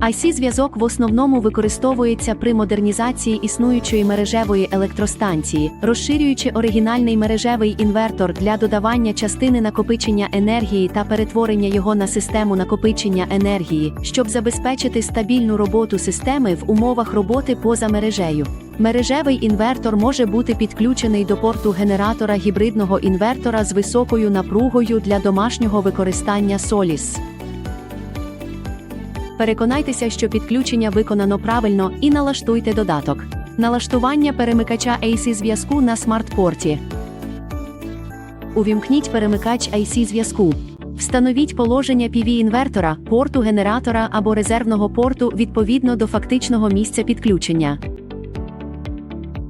IC-зв'язок в основному використовується при модернізації існуючої мережевої електростанції, розширюючи оригінальний мережевий інвертор для додавання частини накопичення енергії та перетворення його на систему накопичення енергії, щоб забезпечити стабільну роботу системи в умовах роботи поза мережею. Мережевий інвертор може бути підключений до порту генератора гібридного інвертора з високою напругою для домашнього використання Solis. Переконайтеся, що підключення виконано правильно і налаштуйте додаток. Налаштування перемикача AC зв'язку на смарт-порті. Увімкніть перемикач AC зв'язку. Встановіть положення PV-інвертора, порту генератора або резервного порту відповідно до фактичного місця підключення.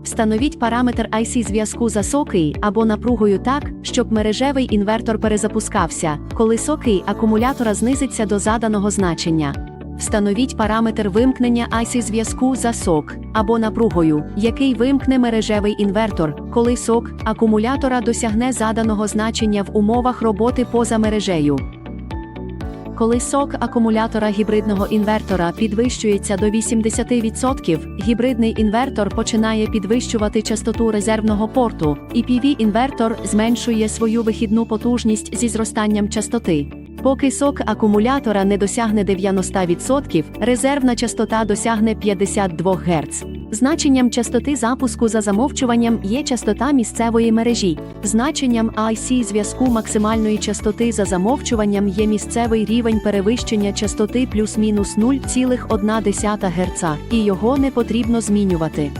Встановіть параметр IC зв'язку за соки або напругою так, щоб мережевий інвертор перезапускався, коли соки акумулятора знизиться до заданого значення. Встановіть параметр вимкнення IC зв'язку за сок або напругою, який вимкне мережевий інвертор, коли сок акумулятора досягне заданого значення в умовах роботи поза мережею. Коли сок акумулятора гібридного інвертора підвищується до 80%, гібридний інвертор починає підвищувати частоту резервного порту, і PV-інвертор зменшує свою вихідну потужність зі зростанням частоти. Поки сок акумулятора не досягне 90%, резервна частота досягне 52 Гц. Значенням частоти запуску за замовчуванням є частота місцевої мережі. Значенням IC зв'язку максимальної частоти за замовчуванням є місцевий рівень перевищення частоти плюс-мінус 0,1 Гц, і його не потрібно змінювати.